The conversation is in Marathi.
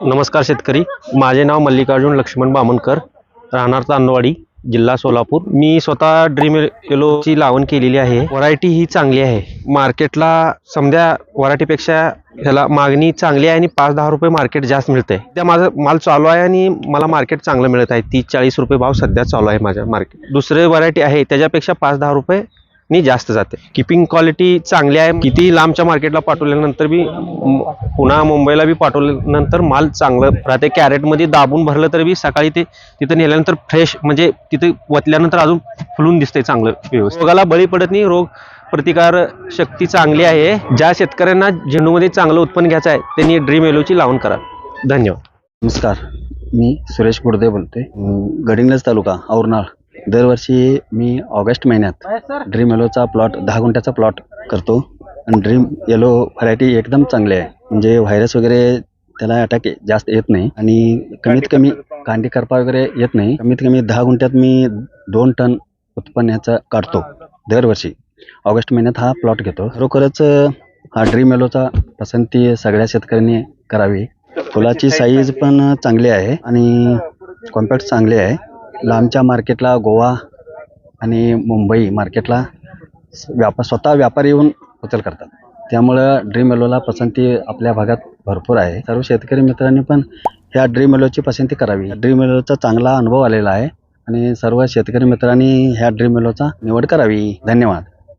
नमस्कार शेतकरी. माझे नाव मल्लिकार्जुन लक्ष्मण बामणकर राहणार तांदवाडी जिल्हा सोलापूर. मी स्वतः ड्रीम येलोची लावण केलेली आहे. व्हरायटी ही चांगली आहे. मार्केटला समजा व्हरायटीपेक्षा ह्याला मागणी चांगली आहे आणि पाच दहा रुपये मार्केट जास्त मिळते त्या माझं माल चालू आहे आणि मला मार्केट चांगलं मिळत आहे. तीस चाळीस रुपये भाव सध्या चालू आहे माझ्या मार्केट. दुसरे व्हरायटी आहे त्याच्यापेक्षा पाच दहा रुपये नी जास्त जाते. किपिंग क्वालिटी चांगली आहे. किती लांबच्या मार्केटला पाठवल्यानंतर बी पुन्हा मुंबईला बी पाठवल्यानंतर माल चांगलं. राहते कॅरेटमध्ये दाबून भरलं तर बी सकाळी ते तिथं नेल्यानंतर फ्रेश म्हणजे तिथे वतल्यानंतर अजून फुलून दिसते चांगलं व्यवस्थित. रोगाला बळी पडत नाही. रोग प्रतिकार शक्ती चांगली आहे. ज्या शेतकऱ्यांना झेंडूमध्ये चांगलं उत्पन्न घ्यायचं आहे त्यांनी ड्रीम एलोची लावण करा. धन्यवाद. नमस्कार. मी सुरेश गुडदे बोलतोय. गडिंगलज तालुका औरनाळ. दरवर्षी मी ऑगस्ट महिन्यात ड्रीम येलोचा प्लॉट दहा गुंठ्याचा प्लॉट करतो. आणि ड्रीम येलो व्हरायटी एकदम चांगली आहे. म्हणजे व्हायरस वगैरे त्याला अटॅक जास्त येत नाही. आणि कमीत कमी कांडी करपा वगैरे येत नाही. कमीत कमी दहा गुंठ्यात मी दोन टन उत्पन्न याचं काढतो दरवर्षी. ऑगस्ट महिन्यात हा प्लॉट घेतो. खरोखरच हा ड्रीम येलोचा पसंती सगळ्या शेतकऱ्यांनी करावी. फुलाची साईज पण चांगली आहे आणि कॉम्पॅक्ट चांगली आहे. लांबच्या मार्केटला गोवा आणि मुंबई मार्केटला व्यापार स्वतः व्यापारी येऊन उचल करतात. त्यामुळं ड्रीम एलोला पसंती आपल्या भागात भरपूर आहे. सर्व शेतकरी मित्रांनी पण ह्या ड्रीम एलोची पसंती करावी. ड्रीम एलोचा चांगला अनुभव आलेला आहे आणि सर्व शेतकरी मित्रांनी ह्या ड्रीम एलोचा निवड करावी. धन्यवाद.